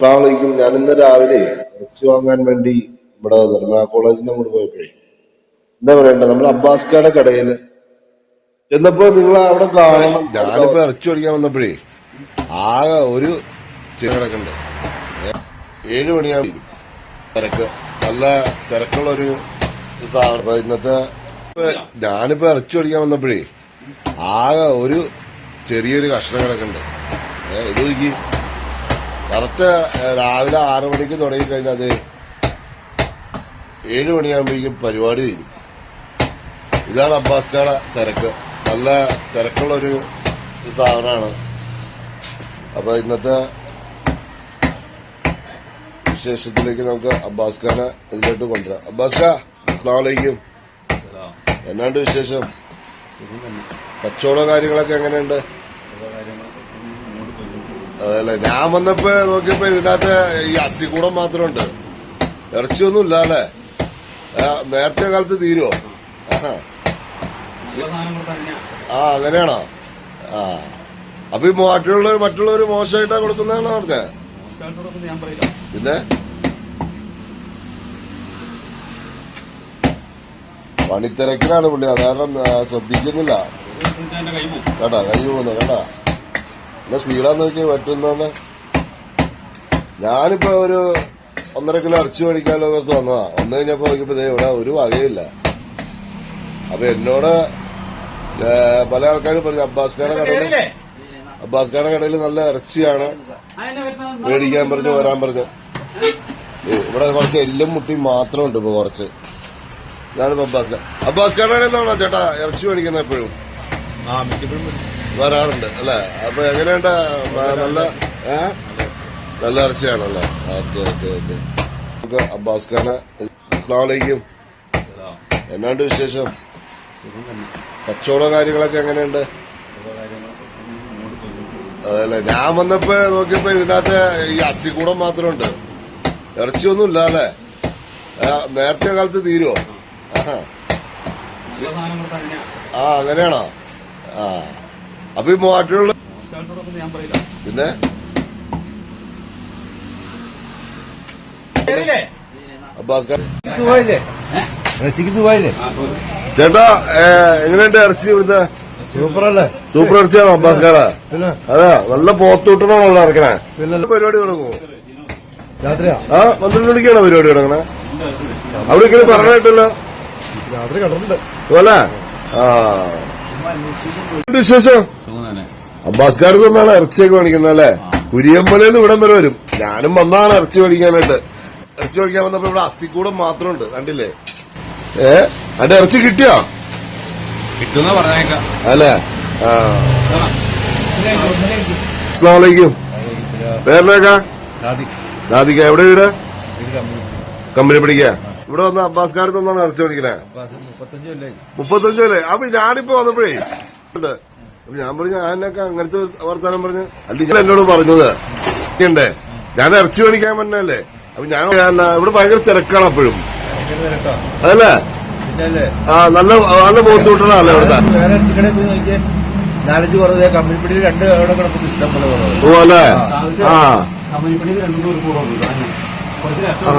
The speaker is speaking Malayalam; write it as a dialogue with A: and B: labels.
A: അസ്സലാമലൈക്കും ഞാൻ ഇന്ന് രാവിലെ ഇറച്ചി വാങ്ങാൻ വേണ്ടി ഇവിടെ നിർമ്മല കോളേജിൽ അങ്ങോട്ട് പോയപ്പോഴേ. എന്താ പറയണ്ട? നമ്മൾ അബ്ബാസ്കാരുടെ കടയിൽ. ചെന്നപ്പോ നിങ്ങൾ അവിടെ കാണണം.
B: ഞാനിപ്പോ ഇറച്ചി ഓടിക്കാൻ വന്നപ്പോഴേ ആകെ ഒരു ചെറിയ ഏഴു മണിയാകും തിരക്ക്. നല്ല തിരക്കുള്ള ഒരു സാധനം ഇന്നത്തെ ഞാനിപ്പോ ഇറച്ചി ഓടിക്കാൻ വന്നപ്പോഴേ ആകെ ഒരു ചെറിയൊരു കഷ്ണം കിടക്കണ്ട്. ഏ, ഇത് നോക്കി. കറക്റ്റ് രാവിലെ ആറു മണിക്ക് തുടങ്ങി കഴിഞ്ഞാൽ അത് ഏഴ് മണിയാകുമ്പോഴേക്കും പരിപാടി തീരും. ഇതാണ് അബ്ബാസ്കാട തിരക്ക്. നല്ല തിരക്കുള്ളൊരു സാധനമാണ്. അപ്പൊ ഇന്നത്തെ വിശേഷത്തിലേക്ക് നമുക്ക് അബ്ബാസ് ഖാനെ ഇതിലോട്ട് കൊണ്ടുവരാം. അബ്ബാസ് ഖാ അസ്സാം വലൈക്കും എന്നാണ്ട് വിശേഷം കച്ചവട കാര്യങ്ങളൊക്കെ എങ്ങനെയുണ്ട്? അതല്ലേ ഞാൻ വന്നപ്പോ നോക്കിയപ്പോ ഇതിനകത്ത് ഈ അസ്ഥികൂടം മാത്രമുണ്ട്. ഇറച്ചിയൊന്നും ഇല്ല അല്ലേ നേരത്തെ കാലത്ത് തീരുവോ? ആ അങ്ങനെയാണോ? ആ. അപ്പൊ ഈ മറ്റുള്ളവർ മറ്റുള്ളവർ മോശമായിട്ടാ കൊടുക്കുന്നതാണോ പറഞ്ഞേ പിന്നെ? പണിത്തിരക്കിലാണ് പുള്ളി. അത് കാരണം ആ, ശ്രദ്ധിക്കുന്നില്ല. കേട്ടാ കൈ പോകുന്നു കേട്ടാ. പിന്നെ സ്പീഡാന്ന് നോക്കി പറ്റുന്ന ഞാനിപ്പോ ഒരു ഒന്നര കിലോ അടിച്ചു മേടിക്കാലോ എന്നോർത്ത് വന്നതാ. വന്നു കഴിഞ്ഞപ്പോ നോക്കിയപ്പോ ഇവിടെ ഒരു വകയില്ല. അപ്പൊ എന്നോട് പല ആൾക്കാരും പറഞ്ഞു അബ്ബാസ് ഖാന്റെ കടയിൽ അബ്ബാസ് ഖാന്റെ കടയിൽ നല്ല ഇറച്ചിയാണ് മേടിക്കാൻ പറഞ്ഞു വരാൻ പറഞ്ഞു. ഇവിടെ കുറച്ച് എല്ലും മുട്ടിയും മാത്രമുണ്ട് ഇപ്പൊ കുറച്ച്. ഇതാണ് ഇപ്പൊ അബ്ബാസ് ഖാൻ. അബ്ബാസ് കടയിലാണോ ചേട്ടാ ഇറച്ചി മേടിക്കുന്നത് എപ്പോഴും? വരാറുണ്ട് അല്ലേ? അപ്പൊ എങ്ങനെയുണ്ട്? നല്ല നല്ല ഇറച്ചിയാണല്ലേ? Okay okay okay. നമുക്ക് അബ്ബാസ് ഖാന് അസ്ലാമലൈക്കും എന്നാണ്ട് വിശേഷം? കച്ചവട കാര്യങ്ങളൊക്കെ എങ്ങനെയുണ്ട്? അതല്ലേ ഞാൻ വന്നപ്പോ നോക്കിയപ്പോ ഇതിനകത്ത് ഈ അസ്ഥികൂടം മാത്രമുണ്ട്. ഇറച്ചിയൊന്നും ഇല്ല അല്ലേ നേരത്തെ കാലത്ത് തീരുവോ. ആ അങ്ങനെയാണോ? ആ. അപ്പൊ ഈ
C: പറയില്ല.
B: പിന്നെ? ചേട്ടാ എങ്ങനെയുണ്ട് ഇറച്ചി ഇവിടുത്തെ?
D: സൂപ്പറല്ലേ?
B: സൂപ്പർ ഇറച്ചിയാണോ അബ്ബാസ് കാട
D: പിന്നെ?
B: അതെ നല്ല പോത്തൂട്ടണോ ഇറക്കണേ?
D: പിന്നെ?
B: നല്ല പരിപാടി തുടങ്ങുമോ
D: രാത്രിയാ?
B: ആ പന്ത്രണ്ട് മണിക്കാണോ പരിപാടി തുടങ്ങണേ? അവിടെ ഇങ്ങനെ പറഞ്ഞിട്ടല്ലോ?
D: രാത്രി കണ്ടിട്ടുണ്ട്
B: അല്ലേ ആ. വിശേഷം?
C: സുഖം തന്നെ.
B: അബ്ബാസ് ഖാൻ നിന്നാണ് ഇറച്ചിയൊക്കെ മേടിക്കുന്നത് അല്ലേ? കുരിയമ്പലയിൽ ഇവിടം വരെ വരും. ഞാനും വന്നാണ് ഇറച്ചി മേടിക്കാനായിട്ട്. ഇറച്ചി മേടിക്കാൻ വന്നപ്പോ ഇവിടെ അസ്ഥിക്കൂടം മാത്രമുണ്ട് കണ്ടില്ലേ? ഏ? അതിന്റെ ഇറച്ചി കിട്ടിയോ?
C: കിട്ടുന്ന പറഞ്ഞേക്കാം.
B: അല്ലേ? അസ്ലാമലൈക്കും പേരിലേക്കാ രാധിക. എവിടെ വീട്? കമ്പനി പിടിക്ക ഇവിടെ വന്ന അബ്ബാസ് കാരത്ത് ഒന്നാണ് ഇറച്ചി മേടിക്കണേ
D: മുപ്പത്തഞ്ച്
B: അല്ലേ അപ്പൊ ഞാനിപ്പോ വന്നപ്പോഴേ. അപ്പൊ ഞാൻ പറഞ്ഞു ഞാനൊക്കെ അങ്ങനത്തെ വർത്താനം പറഞ്ഞു അല്ല നിങ്ങൾ എന്നോട് പറഞ്ഞത് ഉണ്ടേ ഞാൻ ഇറച്ചി മേടിക്കാൻ പറ്റല്ലേ അപ്പൊ ഞാൻ ഇവിടെ ഭയങ്കര തിരക്കാണ് അപ്പോഴും. അതല്ലേ?
D: അല്ലേ
B: ആ നല്ല നല്ല ഇവിടുത്തെ?
D: ഇറച്ചിക്കടയിൽ പോയി നോക്കിയേ നാലഞ്ച് കുറവ്. കമ്പനിപ്പിടിയിൽ രണ്ട് അവിടെ കിടക്കുന്നു ഇഷ്ടം പോലെ. കുറവ്
B: ഓ അല്ലേ? ആ
C: രണ്ടു
B: ആ.